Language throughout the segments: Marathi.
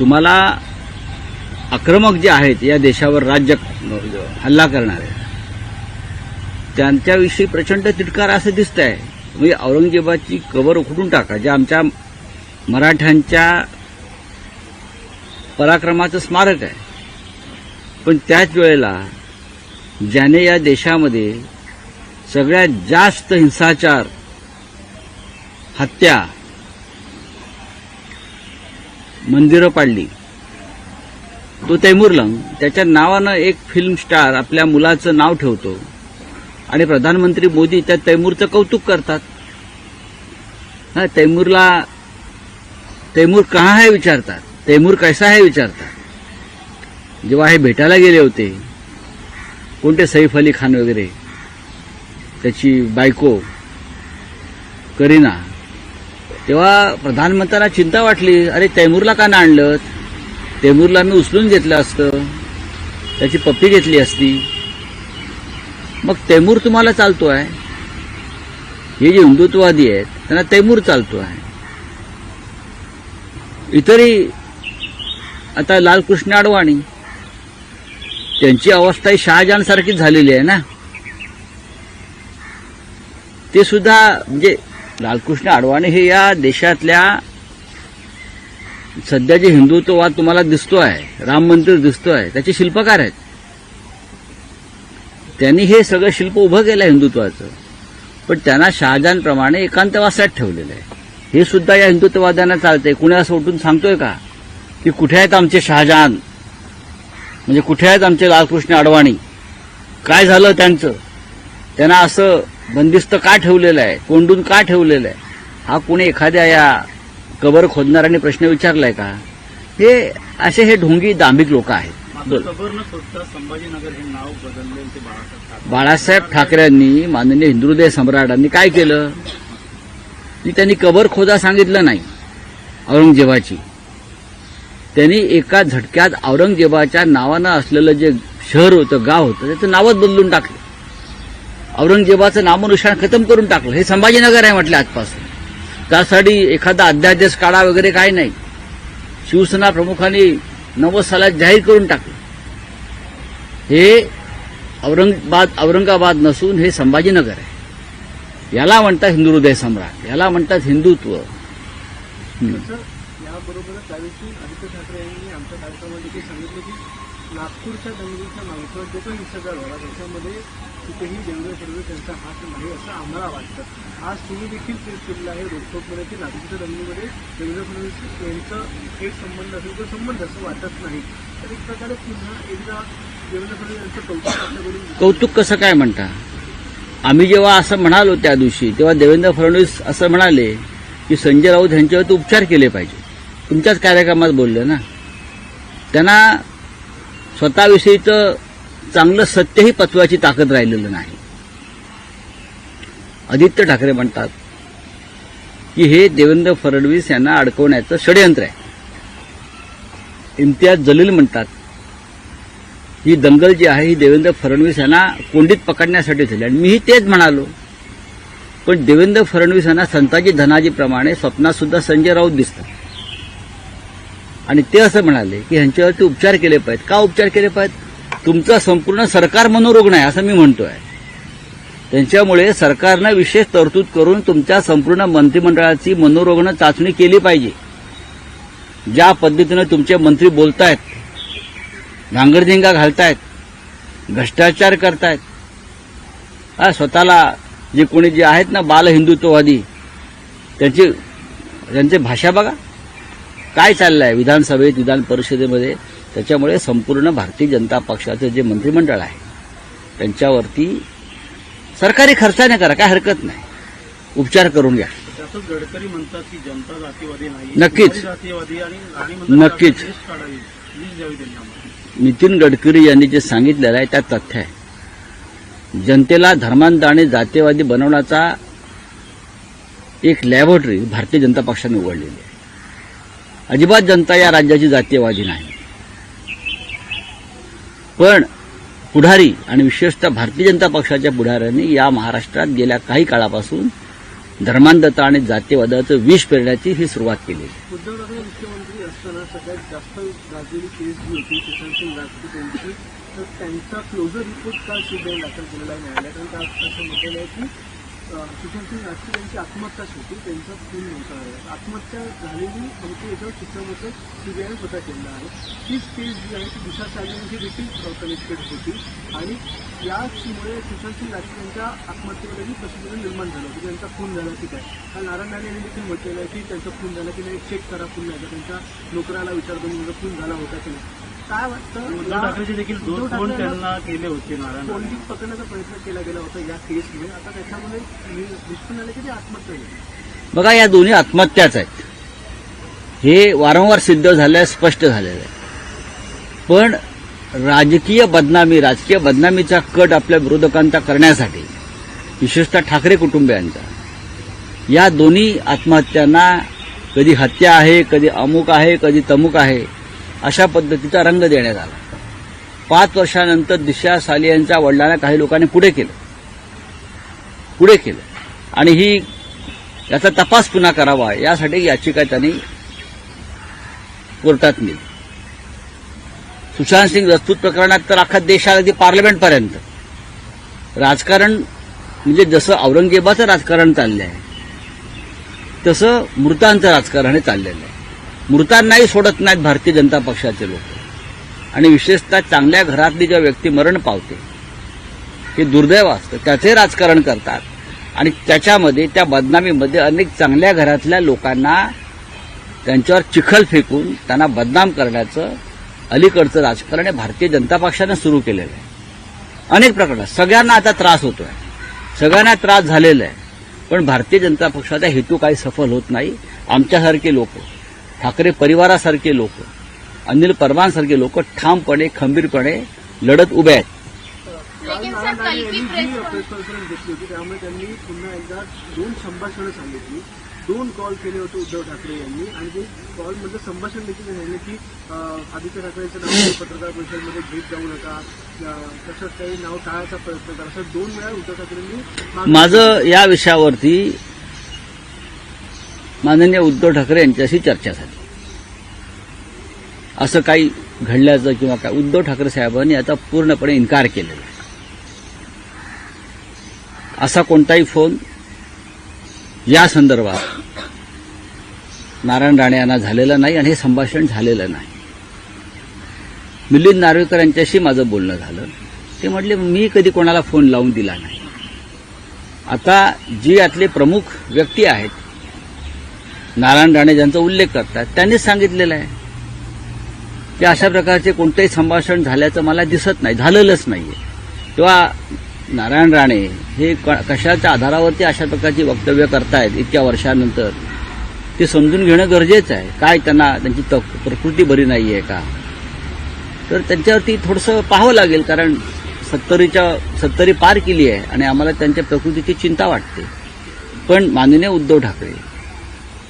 तुम्हाला आक्रमक जे आहेत या देशावर राज्य हल्ला करणारे त्यांच्याविषयी प्रचंड तिटकार असं दिसत आहे म्हणजे औरंगजेबाची कबर उखडून टाका जे आमच्या मराठ्यांच्या पराक्रमाचं स्मारक आहे. पण त्याच वेळेला ज्याने या देशामध्ये सगळ्यात जास्त हिंसाचार हत्या मंदिरं पाडली. तो तैमूरलंग त्याच्या नावानं एक फिल्म स्टार आपल्या मुलाचं नाव ठेवतो. आणि प्रधानमंत्री मोदी त्या तैमूरचं कौतुक करतात. हा तैमूरला तैमूर कहा है विचारतात. तैमूर कैसा है विचारतात. जेव्हा हे भेटायला गेले होते कोणते सैफ अली खान वगैरे त्याची बायको करीना तेव्हा प्रधानमंत्र्यांना चिंता वाटली अरे तैमूरला का नाही आणलं? तैमूरला मी उचलून घेतलं असतं. त्याची पप्पी घेतली असती. मग तैमूर तुम्हाला चालतो आहे हे जे हिंदुत्ववादी आहेत त्यांना तैमूर चालतो आहे इतरही आता लालकृष्ण अडवाणी त्यांची अवस्था ही शहाजहानसारखीच झालेली आहे ना? ते सुद्धा म्हणजे लालकृष्ण अडवाणी हे या देशातल्या सध्या जे हिंदुत्ववाद तुम्हाला दिसतो आहे राम मंदिर दिसतो आहे त्याचे शिल्पकार आहेत. त्यांनी हे सगळं शिल्प उभं केलं हिंदुत्वाचं. पण त्यांना शहाजहानप्रमाणे एकांतवासात ठेवलेलं आहे. हे सुद्धा या हिंदुत्ववाद्यांना चालतंय. कुणी असं उठून सांगतोय का? की कुठे आहेत आमचे शहाजहान? म्हणजे कुठे आहेत आमचे लालकृष्ण अडवाणी काय झालं त्यांचं? त्यांना असं बंदिस्त का ठेवलेलं आहे? कोंडून का ठेवलेलं आहे? हा कोणी एखाद्या या कबर खोदणाऱ्यांनी प्रश्न विचारलाय का? हे असे हे ढोंगी दांभिक लोक आहेत. संभाजीनगर हे नाव बदलले बाळासाहेब ठाकरे बाळासाहेब ठाकरेंनी माननीय हिंदुहृदय सम्राटांनी काय केलं? की त्यांनी कबर खोदा सांगितलं नाही औरंगजेबाची. त्यांनी एका झटक्यात औरंगजेबाच्या नावानं असलेलं जे शहर होतं गाव होतं त्याचं नावच बदलून टाकलं. औरंगजेबाचं नामनुसार खतम करून टाकलं. हे संभाजीनगर आहे म्हटलं आजपासून. त्यासाठी एखादा अध्यादेश काढा वगैरे काही नाही. शिवसेना प्रमुखांनी नव्वद सालात जाहीर करून टाकलं. हे औरंगाबाद औरंगाबाद नसून हे संभाजीनगर आहे. याला म्हणतात हिंदू हृदय सम्राट. याला म्हणतात हिंदुत्व. याबरोबरच त्यादिवशी आदित्य ठाकरे यांनी आमच्या कार्यक्रमामध्ये सांगितलं की नागपूरच्या दंगलीच्या मागचं जो पण हिंसाचार झाला त्याच्यामध्ये कुठेही देवेंद्र फडणवीस यांचा हात नाही असं आम्हाला वाटतं. आज तुम्ही देखील ट्विट केलेलं आहे. रोखोकमध्ये की नागपूरच्या जमिनीमध्ये देवेंद्र फडणवीस यांचं थेट संबंध असेल तो संबंध असं वाटत नाही तर एक प्रकारे पुन्हा एकदा देवेंद्र फडणवीस यांचं कौतुक आपल्याकडून कौतुक कसं काय म्हणता? आम्ही जेव्हा असं म्हणालो त्या दिवशी तेव्हा देवेंद्र फडणवीस असं म्हणाले की संजय राऊत यांच्यावरती उपचार केले पाहिजे. तुमच्याच कार्यक्रमात बोलले ना. त्यांना स्वतःविषयीचं चांगलं सत्यही पचवायची ताकद राहिलेलं नाही. आदित्य ठाकरे म्हणतात की हे देवेंद्र फडणवीस यांना अडकवण्याचं षडयंत्र आहे. इम्तियाज जलील म्हणतात ही दंगल जी आहे ही देवेंद्र फडणवीस यांना कोंडीत पकडण्यासाठी झाली. आणि मीही तेच म्हणालो. पण देवेंद्र फडणवीस यांना संताजी धनाजीप्रमाणे स्वप्नात सुद्धा संजय राऊत दिसतात. आणि ते असं म्हणाले की ह्यांच्यावरती उपचार केले पाहिजेत. का उपचार केले पाहिजेत? तुमचं संपूर्ण सरकार मनोरुग्ण आहे असं मी म्हणतोय. त्यांच्यामुळे सरकारनं विशेष तरतूद करून तुमच्या संपूर्ण मंत्रिमंडळाची मनोरुग्ण चाचणी केली पाहिजे. ज्या पद्धतीनं तुमचे मंत्री बोलतायत धांगडधिंगा घालतायत भ्रष्टाचार करतायत स्वतःला जे कोणी जे आहेत ना बाल हिंदुत्ववादी त्यांची त्यांची भाषा बघा. काय चाललं आहे विधानसभेत विधान परिषदेमध्ये? त्याच्यामुळे संपूर्ण भारतीय जनता पक्षाचं जे मंत्रिमंडळ आहे त्यांच्यावरती सरकारी खर्चाने करा काय हरकत नाही. उपचार करून घ्या. गडकरी म्हणतात की जनता जातीवादी नाही. नक्कीच. जातीवादी नक्कीच. नितीन गडकरी यांनी जे सांगितलेलं आहे त्यात तथ्य आहे. जनतेला धर्मांध आणि जातीयवादी बनवण्याचा एक लॅबोरेटरी भारतीय जनता पक्षाने उघडलेली आहे. अजिबात जनता या राज्याची जातीयवादी नाही. पण पुढारी आणि विशेषतः भारतीय जनता पक्षाच्या पुढाऱ्यांनी या महाराष्ट्रात गेल्या काही काळापासून धर्मांधता आणि जातीवादाचं विष पेरण्याची ही सुरुवात केली. उद्धव ठाकरे मुख्यमंत्री असताना सगळ्यात जास्त गाजलेली केस जी होती सुशांत राजपूत यांची. तर त्यांचा क्लोजर रिपोर्ट काल सीबीआय दाखल केलेला आहे न्यायालयात. आणि त्यात असं म्हटलेलं आहे की सुशांत सिंग राजपूत यांची आत्महत्याच होती त्यांचा खून नव्हता आत्महत्या झालेली आमची याच्यावर शिक्षणाचं सीबीआयने स्वतः केलेलं आहे. तीच केस जी आहे ती दुसऱ्या साहेबांची देखील कनेक्टेड होती आणि याचमुळे सुशांत सिंग राजपूत यांच्या आत्महत्येवरही प्रसिद्ध निर्माण झालं होतं. की त्यांचा खून झाला की काय? काल नारायण राणे यांनी देखील म्हटलेलं आहे की त्यांचा खून झाला की नाही? चेक करा खून नाही त्यांच्या नोकराला विचारतो माझा खून झाला होता की नाही? काय वाटतं? उद्धव ठाकरेचे देखील दोन फोन त्यांना केले होते नारायण पकडण्याचा प्रयत्न केला गेला होता या केसमुळे. आता त्याच्यामध्ये आलं की ते आत्महत्या बघा या दोन्ही आत्महत्याच आहेत. हे वारंवार सिद्ध झालंय स्पष्ट झालेलं आहे. पण राजकीय बदनामी राजकीय बदनामीचा कट आपल्या विरोधकांचा करण्यासाठी विशेषतः ठाकरे कुटुंबियांचा या दोन्ही आत्महत्यांना कधी हत्या आहे कधी अमुक आहे कधी तमुक आहे अशा पद्धतीचा रंग देण्यात आला. पाच वर्षानंतर दिशा साली यांच्या वडिलांना काही लोकांनी पुढे केलं. पुढे केलं. आणि ही याचा तपास पुन्हा करावा यासाठी याचिका त्यांनी कोर्टात नेली. सुशांत सिंग रस्तूत प्रकरणात तर अख्खा देशाला अगदी पार्लमेंटपर्यंत. राजकारण म्हणजे जसं औरंगजेबाचं राजकारण चाललं आहे तसं मृतांचं राजकारण हे चाललेलं आहे. मृतांनाही सोडत नाहीत भारतीय जनता पक्षाचे लोक. आणि विशेषतः चांगल्या घरातली ज्या व्यक्ती मरण पावते हे दुर्दैव असतं. त्याचे राजकारण करतात. आणि त्याच्यामध्ये त्या बदनामीमध्ये अनेक चांगल्या घरातल्या लोकांना त्यांच्यावर चिखल फेकून त्यांना बदनाम करण्याचं अलीकडचं राजकारण हे भारतीय जनता पक्षानं सुरू केलेलं आहे. अनेक प्रकरणात सगळ्यांना आता त्रास होतो आहे सगळ्यांना त्रास झालेला आहे. पण भारतीय जनता पक्षाचा हेतू काही सफल होत नाही. आमच्यासारखे लोक ठाकरे परिवारासारखे लोक अनिल परमांसारखे लोक ठामपणे खंबीरपणे लढत उभे आहेत. त्यामुळे त्यांनी पुन्हा एकदा दोन संभाषणं सांगितली. दोन कॉल केले होते उद्धव ठाकरे यांनी आणि ते कॉलमध्ये संभाषण देखील सांगितले की आदित्य ठाकरेंचं नाव पत्रकार परिषदेमध्ये घेत जाऊ नका तसंच काही नाव टाळायचा प्रयत्न करा असं दोन वेळा उद्धव ठाकरेंनी माझं या विषयावरती माननीय उद्धव ठाकरे यांच्याशी चर्चा झाली. असं काही घडल्याचं किंवा काय उद्धव ठाकरे साहेबांनी आता पूर्णपणे इन्कार केलेला आहे. असा कोणताही फोन या संदर्भात नारायण राणे यांना झालेला नाही आणि हे संभाषण झालेलं नाही. मिलिंद नार्वेकर यांच्याशी माझं बोलणं झालं. ते म्हटले मी कधी कोणाला फोन लावून दिला नाही. आता जी यातले प्रमुख व्यक्ती आहेत नारायण राणे ज्यांचा उल्लेख करतात त्यांनीच सांगितलेलं आहे. की अशा प्रकारचे कोणतेही संभाषण झाल्याचं मला दिसत नाही झालेलंच नाहीये. तेव्हा नारायण राणे हे क- कशाच्या आधारावरती अशा प्रकारची वक्तव्य करतायत इतक्या वर्षानंतर ते समजून घेणं गरजेचं आहे. काय त्यांना त्यांची प्रकृती बरी नाही आहे का? तर त्यांच्यावरती थोडंसं पाहावं लागेल कारण सत्तरीच्या सत्तरी पार केली आहे आणि आम्हाला त्यांच्या प्रकृतीची चिंता वाटते. पण माननीय उद्धव ठाकरे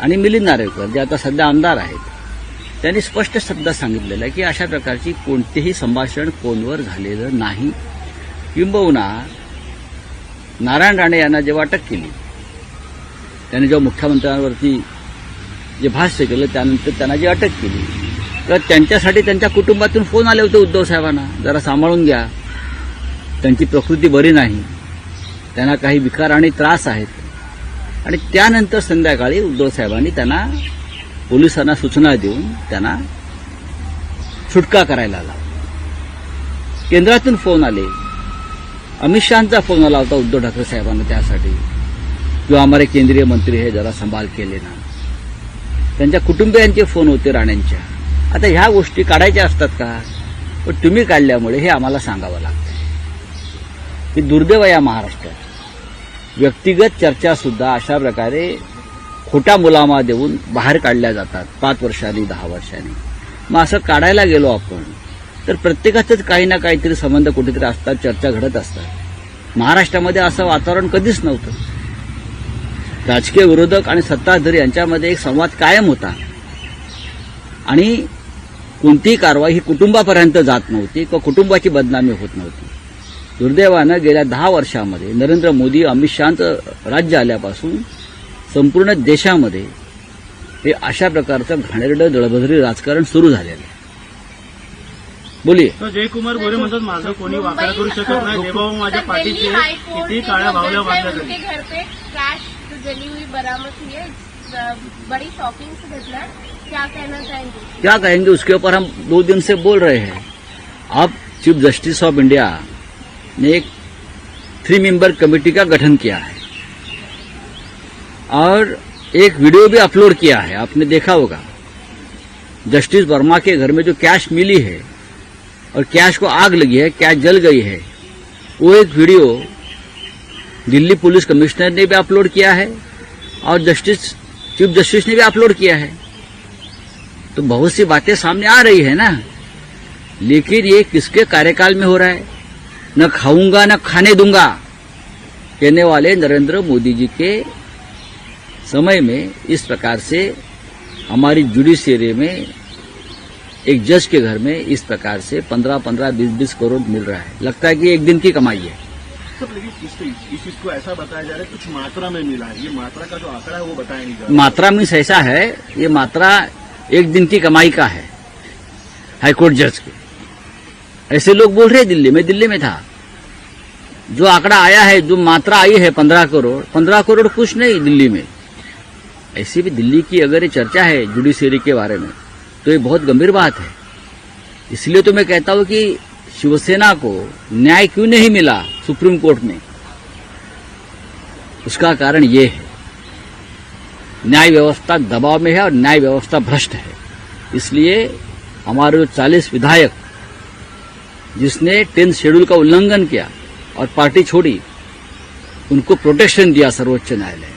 आणि मिलिंद नार्वेकर जे आता सध्या आमदार आहेत त्यांनी स्पष्ट शब्दात सांगितलेलं आहे की अशा प्रकारची कोणतेही संभाषण फोनवर झालेलं नाही. किंबहुना नारायण राणे यांना जेव्हा अटक केली त्यांनी जेव्हा मुख्यमंत्र्यांवरती जे भाष्य केलं त्यानंतर त्यांना जी अटक केली तर त्यांच्यासाठी त्यांच्या कुटुंबातून फोन आले होते उद्धव साहेबांना जरा सांभाळून घ्या. त्यांची प्रकृती बरी नाही. त्यांना काही विकार आणि त्रास आहेत. आणि त्यानंतर संध्याकाळी उद्धव साहेबांनी त्यांना पोलिसांना सूचना देऊन त्यांना सुटका करायला आला केंद्रातून फोन आले. अमित शहाचा फोन आला होता उद्धव ठाकरे साहेबांना त्यासाठी. किंवा आम्हाला केंद्रीय मंत्री हे जरा संभाल केले ना. त्यांच्या कुटुंबियांचे फोन होते राण्यांच्या आता ह्या गोष्टी काढायच्या असतात का? पण तुम्ही काढल्यामुळे हे आम्हाला सांगावं लागतं की दुर्दैव आहे या महाराष्ट्रात. व्यक्तिगत चर्चा सुद्धा अशा प्रकारे खोटा मुलामा देऊन बाहेर काढल्या जातात पाच वर्षांनी दहा वर्षांनी. मग असं काढायला गेलो आपण तर प्रत्येकाचेच काही ना काहीतरी संबंध कुठेतरी असतात चर्चा घडत असतात. महाराष्ट्रामध्ये असं वातावरण कधीच नव्हतं. राजकीय विरोधक आणि सत्ताधारी यांच्यामध्ये एक संवाद कायम होता. आणि कोणतीही कारवाई ही कुटुंबापर्यंत जात नव्हती किंवा कुटुंबाची बदनामी होत नव्हती. दुर्दैवानं गेल्या दहा वर्षामध्ये नरेंद्र मोदी अमित शहाचं राज्य आल्यापासून संपूर्ण देशामध्ये हे अशा प्रकारचं घाणेरडं दळभद्री राजकारण सुरू झालेलं आहे. बोलिये. जयकुमार गोरे म्हणतात माझं कोणी वाकडा करू शकत नाही. देवा माझ्या पाठीचे किती काळ्या भावल्या बांधल्या उनके तरी. घर पे कैश जो जली हुई बरामद हुई है। अ, बड़ी शॉकिंग से घटना है। क्या कहना चाहेंगे? क्या कहेंगे उसके ऊपर हम दो दिन से बोल रहे हैं। अब चीफ जस्टिस ऑफ इंडिया ने एक थ्री मेंबर कमेटी का गठन किया है। और एक वीडियो भी अपलोड किया है, आपने देखा होगा। जस्टिस वर्मा के घर में जो कैश मिली है और कैश को आग लगी है कैश जल गई है, वो एक वीडियो दिल्ली पुलिस कमिश्नर ने भी अपलोड किया है और जस्टिस चीफ जस्टिस ने भी अपलोड किया है। तो बहुत सी बातें सामने आ रही है ना। लेकिन ये किसके कार्यकाल में हो रहा है? न खाऊँगा न खाने दूँगा। कहने वाले नरेंद्र मोदी जी के समय में इस प्रकार से हमारी जुडिशियरी में एक जज के घर में इस प्रकार से पंद्रह पंद्रह बीस बीस करोड़ मिल रहा है। लगता है कि एक दिन की कमाई है। सब लेकिन इसको इस चीज़ को ऐसा बताया जा रहा है कुछ मात्रा में मिला है। ये मात्रा का जो आंकड़ा है वो बताया नहीं जा रहा। मात्रा मीन्स ऐसा है ये मात्रा एक दिन की कमाई का है हाईकोर्ट जज के। ऐसे लोग बोल रहे दिल्ली में दिल्ली में था। जो आंकड़ा आया है, जो मात्रा आई है पंद्रह करोड़ पंद्रह करोड़ कुछ नहीं दिल्ली में। ऐसी भी दिल्ली की अगर ये चर्चा है जुडिशियरी के बारे में तो ये बहुत गंभीर बात है। इसलिए तो मैं कहता हूँ कि शिवसेना को न्याय क्यों नहीं मिला सुप्रीम कोर्ट में? उसका कारण ये है। न्याय व्यवस्था दबाव में है और न्याय व्यवस्था भ्रष्ट है। इसलिए हमारे जो चालीस विधायक जिसने टेंथ शेड्यूल का उल्लंघन किया और पार्टी छोड़ी, उनको प्रोटेक्शन दिया सर्वोच्च न्यायालय। ने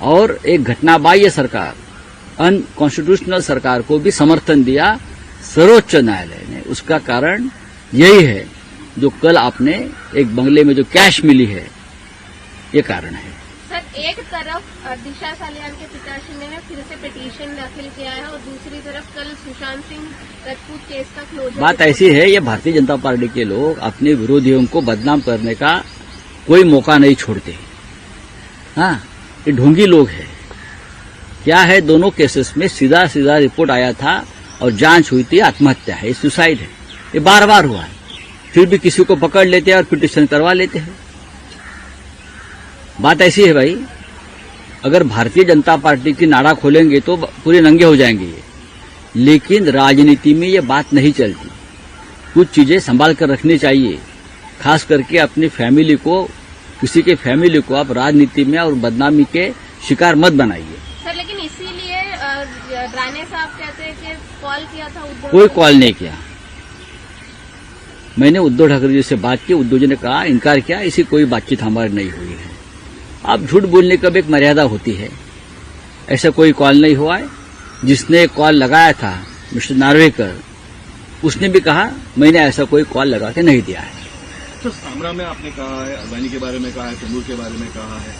और एक घटना बाह्य सरकार, अनकॉन्स्टिट्यूशनल सरकार को भी समर्थन दिया सर्वोच्च न्यायालय ने। उसका कारण यही है, जो कल आपने एक बंगले में जो कैश मिली है, ये कारण है। एक तरफ़ दिशा सालियान के पिताश्री ने फिर से पिटीशन दाखिल किया है और दूसरी तरफ़ कल सुशांत सिंह राजपूत केस का क्लोजर बात ऐसी है ये भारतीय जनता पार्टी के लोग अपने विरोधियों को बदनाम करने का कोई मौका नहीं छोड़ते। हाँ ये ढोंगी लोग हैं। क्या है दोनों केसेस में सीधा सीधा रिपोर्ट आया था और जाँच हुई थी आत्महत्या है ये सुसाइड है। ये बार बार हुआ है। फिर भी किसी को पकड़ लेते हैं और पिटिशन करवा लेते हैं। बात ऐसी है भाई अगर भारतीय जनता पार्टी की नाड़ा खोलेंगे तो पूरे नंगे हो जाएँगे ये। लेकिन राजनीति में ये बात नहीं चलती। कुछ चीज़ें संभाल कर रखनी चाहिए। खास करके अपनी फैमिली को किसी के फैमिली को आप राजनीति में और बदनामी के शिकार मत बनाइए। सर लेकिन इसीलिए राणे साहब कहते हैं कि कॉल किया था कोई कॉल नहीं किया। मैंने उद्धव ठाकरे जी से बात की उद्धव जी ने कहा इनकार किया इसी कोई बातचीत हमारी नहीं हुई है। अब झूठ बोलने का भी एक मर्यादा होती है। ऐसा कोई कॉल नहीं हुआ है। जिसने कॉल लगाया था मिस्टर नार्वेकर उसने भी कहा मैंने ऐसा कोई कॉल लगा के नहीं दिया है। तो सामरा में आपने कहा है अदानी के बारे में कहा है तैमूर के बारे में कहा है?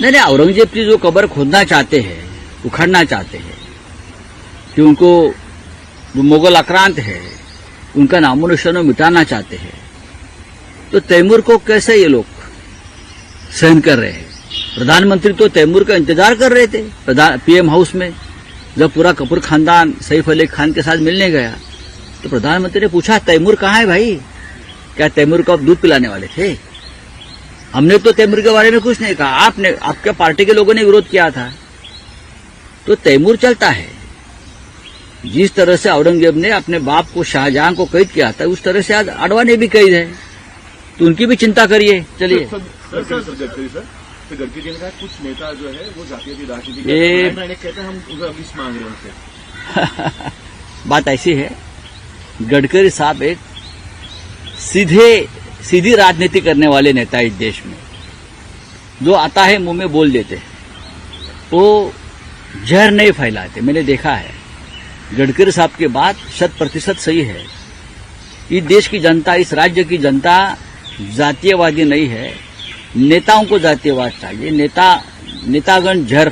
नहीं नहीं औरंगज़ेब की जो कबर खोदना चाहते हैं उखड़ना चाहते हैं कि उनको जो मुगल आक्रांत है उनका नामो निशान मिटाना चाहते हैं तो तैमूर को कैसे ये लोग सहन कर रहे हैं। प्रधानमंत्री तो तैमूर का इंतज़ार कर रहे थे। पीएम हाउस में जब पूरा कपूर खानदान सैफ अली खान के साथ मिलने गया तो प्रधानमंत्री ने पूछा, तैमूर कहाँ है भाई? क्या तैमूर को आप दूध पिलाने वाले थे? हमने तो तैमूर के बारे में कुछ नहीं कहा। आपने, आपके पार्टी के लोगों ने विरोध किया था। तो तैमूर चलता है। जिस तरह से औरंगज़ेब ने अपने बाप को शाहजहां को कैद किया था, उस तरह से आज आडवाणी भी कैद है। तो उनकी भी चिंता करिए, चलिए। सर गडकरी सर तो गडकरी जी ने कहा कुछ नेता जो है वो जातीय की राजनीति ये- करते हैं। मैंने कहते हैं हम उसे अभी मांग रहे हैं उनसे। बात ऐसी है गडकरी साहब एक सीधे सीधी राजनीति करने वाले नेता इस देश में। जो आता है मुँह में बोल देते हैं। वो जहर नहीं फैलाते मैंने देखा है। गडकरी साहब की बात शत प्रतिशत सही है। इस देश की जनता इस राज्य की जनता जातीयवादी नहीं है। नेताओं को जातिवाद चाहिए नेता नेतागण जहर